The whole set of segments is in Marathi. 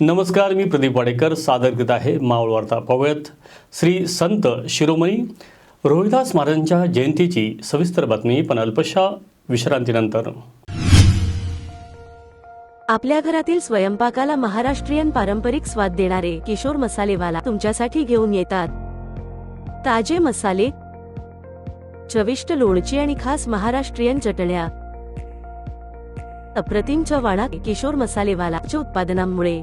नमस्कार मी प्रदीप वाडेकर. सादर करीत आहे मावळ वार्ता. पाहूयात श्री संत शिरोमणी रोहिदास महाराजांच्या जयंतीची सविस्तर बातमी पण अल्पशा विश्रांतीनंतर. आपल्या घरातील स्वयंपाकाला महाराष्ट्रीयन पारंपरिक स्वाद देणारे किशोर मसालेवाला तुमच्यासाठी घेऊन येतात. ताजे मसाले चविष्ट लोणची आणि खास महाराष्ट्रीयन चटण्या. अप्रतिम चवाणा किशोर मसालेवालाच्या उत्पादनांमुळे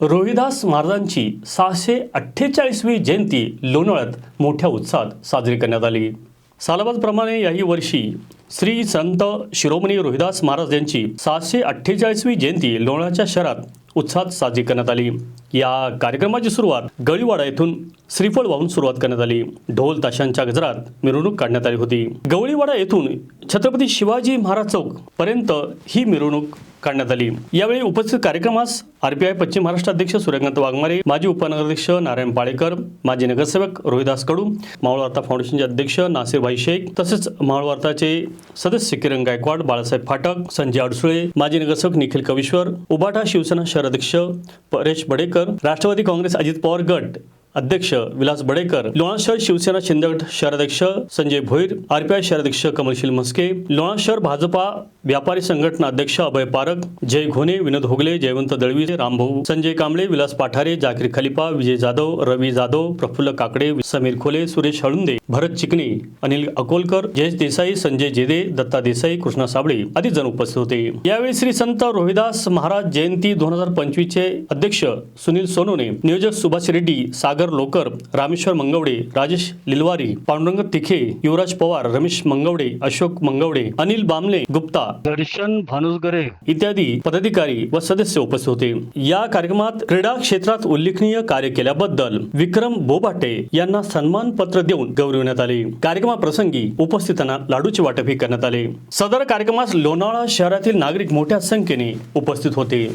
रोहिदास महाराजांची सहाशे अठ्ठेचाळीसवी जयंती लोणावळ्यात मोठ्या उत्साहात साजरी करण्यात आली. सालाबादप्रमाणे याही वर्षी श्री संत शिरोमणी रोहिदास महाराज यांची सहाशे अठ्ठेचाळीसवी जयंती लोणावळ्याच्या शहरात उत्साहात साजरी करण्यात आली. या कार्यक्रमाची सुरुवात गळीवाडा येथून श्रीफळ वाहून सुरुवात करण्यात आली. ढोल ताशांच्या गजरात मिरवणूक काढण्यात आली होती. गवळीवाडा येथून छत्रपती शिवाजी महाराज चौक पर्यंत ही मिरवणूक काढण्यात आली. यावेळी उपस्थित कार्यक्रमास आरपीआय पश्चिम महाराष्ट्र अध्यक्ष सूर्यकांत वाघमारे माजी उपनगराध्यक्ष नारायण पाळेकर माजी नगरसेवक रोहिदास कडू मावळवार्ता फाउंडेशनचे अध्यक्ष नासिरभाई शेख तसेच मावळवार्ताचे सदस्य किरण गायकवाड बाळासाहेब फाटक संजय अडसुळे माजी नगरसेवक निखिल कविश्वर उबाटा शिवसेना शहराध्यक्ष परेश बडेकर राष्ट्रवादी काँग्रेस अजित पवार गट अध्यक्ष विलास बडेकर लोणार शहर शिवसेना शिंदेगड शहराध्यक्ष संजय भोईर आरपीआय शहराध्यक्ष कमलशील मस्के लोणार शहर भाजपा व्यापारी संघटना अध्यक्ष अभय पारक जय घोणे विनोद होगले जयवंत दळवी रामभाऊ संजय कांबळे विलास पाठारे जाकीर खलिपा विजय जाधव रवी जाधव प्रफुल्ल काकडे समीर खोले सुरेश हळुंदे भरत चिकणे अनिल अकोलकर जयेश देसाई संजय जेदे दत्ता देसाई कृष्णा साबळे आदी जण उपस्थित होते. यावेळी श्री संत रोहिदास महाराज जयंती दोन हजार पंचवीस चे अध्यक्ष सुनील सोनोने नियोजक सुभाष रेड्डी सागर लोकर रामेश्वर मंगवडे राजेश लिलवारी पांडुरंग तिखे युवराज पवार रमेश मंगवडे अशोक मंगवडे अनिल बामले गुप्ता दर्शन भानुसगरे इत्यादी पदाधिकारी व सदस्य उपस्थित होते. या कार्यक्रमात क्रीडा क्षेत्रात उल्लेखनीय कार्य केल्याबद्दल विक्रम बोबाटे यांना सन्मान पत्र देऊन गौरविण्यात आले. कार्यक्रमाप्रसंगी उपस्थितांना लाडूचे वाटपही करण्यात आले. सदर कार्यक्रमास लोणावळा शहरातील नागरिक मोठ्या संख्येने उपस्थित होते.